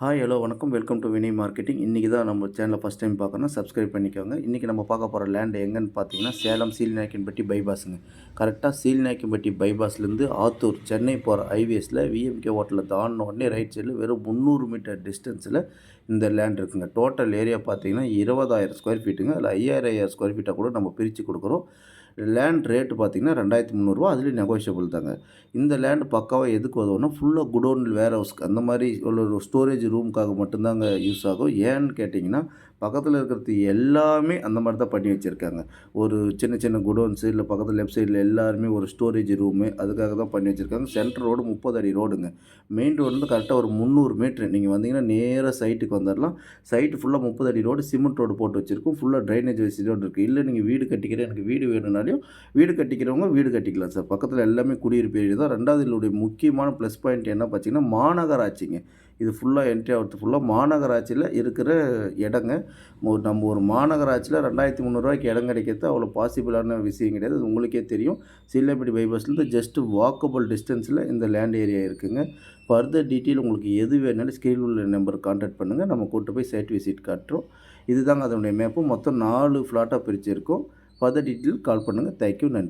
Hi hello வணக்கம். Welcome to Vini marketing இன்றைக்கி தான் நம்ம சேனலை ஃபஸ்ட் டைம் பார்க்கணும் சப்ஸ்கிரைப் பண்ணிக்கோங்க. இன்றைக்கி நம்ம பார்க்க போகிற லேண்ட் எங்கன்னு பார்த்தீங்கன்னா சேலம் சீல்நாயக்கன்பட்டி பைபாஸுங்க கரெக்டாக சீல்நாயக்கன்பட்டி பைபாஸ்லேருந்து ஆத்தூர் சென்னை போகிற ஹைவேஸில் விஎம்கே ஹோட்டலில் தாண்டின உடனே ரைட் சைடில் வெறும் முந்நூறு மீட்டர் டிஸ்டன்ஸில் இந்த லேண்ட் இருக்குங்க. டோட்டல் ஏரியா பார்த்தீங்கன்னா இருபதாயிரம் ஸ்கொயர் ஃபீட்டுங்க அதில் ஐயாயிரம் ஐயாயிரம் ஸ்கொயர் ஃபீட்டாக கூட நம்ம பிரித்து கொடுக்குறோம். லேண்ட் ரேட்டு பார்த்தீங்கன்னா ரெண்டாயிரத்தி முந்நூறுரூவா அதுலேயும் நெகோஷியபிள் தாங்க. இந்த லேண்டு பக்காவாக எதுக்கு உதவும்னா ஃபுல்லாக குடோன் வேர் ஹவுஸ்க்கு அந்த மாதிரி ஒரு ஸ்டோரேஜ் ரூமுக்காக மட்டும்தாங்க யூஸ் ஆகும். ஏன்னு கேட்டிங்கன்னா பக்கத்தில் இருக்கிறது எல்லாமே அந்த மாதிரி தான் பண்ணி வச்சுருக்காங்க. ஒரு சின்ன சின்ன குடோன்ஸு இல்லை பக்கத்தில் லெஃப்ட் சைடில் எல்லாருமே ஒரு ஸ்டோரேஜ் ரூமு அதுக்காக தான் பண்ணி வச்சுருக்காங்க. சென்ட்ரல் ரோடு முப்பது அடி ரோடுங்க மெயின் ரோடு வந்து கரெக்டாக ஒரு முந்நூறு மீட்ரு நீங்கள் வந்தீங்கன்னா நேராக சைட்டுக்கு வந்துடலாம் சைட்டு ஃபுல்லாக முப்பது அடி ரோடு சிமெண்ட் ரோடு போட்டு வச்சுருக்கோம். ஃபுல்லாக ட்ரைனேஜ் வசதியோடு இருக்குது இல்லை நீங்கள் வீடு கட்டிக்கிற எனக்கு வீடு வேணும்னாலையும் வீடு கட்டிக்கிறவங்க வீடு கட்டிக்கலாம் சார். பக்கத்தில் எல்லாமே குடியிருப்பு ஏரியா தான். ரெண்டாவது இதனுடைய முக்கியமான ப்ளஸ் பாயிண்ட் என்ன பார்த்தீங்கன்னா மாநகராட்சிங்க. இது ஃபுல்லாக என்ட்ரி ஆகிறது ஃபுல்லாக மாநகராட்சியில் இருக்கிற இடங்க. ஒரு நம்ம ஒரு மாநகராட்சியில் ரெண்டாயிரத்தி முந்நூறுரூவாய்க்கு இடம் கிடைக்கிறது அவ்வளோ பாசிபிளான விஷயம் கிடையாது. அது உங்களுக்கே தெரியும். சீலப்பட்டி பைபாஸ்லேருந்து ஜஸ்ட்டு வாக்கபிள் டிஸ்டன்ஸில் இந்த லேண்ட் ஏரியா இருக்குங்க. ஃபர்தர் டீட்டெயில் உங்களுக்கு எது வேணாலும் ஸ்க்ரீன் உள்ள நம்பர் கான்டாக்ட் பண்ணுங்கள் நம்ம கூட்டு போய் சைட் விசிட் காட்டுறோம். இதுதாங்க அதனுடைய மேப்பு மொத்தம் நாலு ஃப்ளாட்டாக பிரிச்சிருக்கோம். ஃபர்தர் டீட்டெயில் கால் பண்ணுங்கள் தேங்க்யூ நன்றி.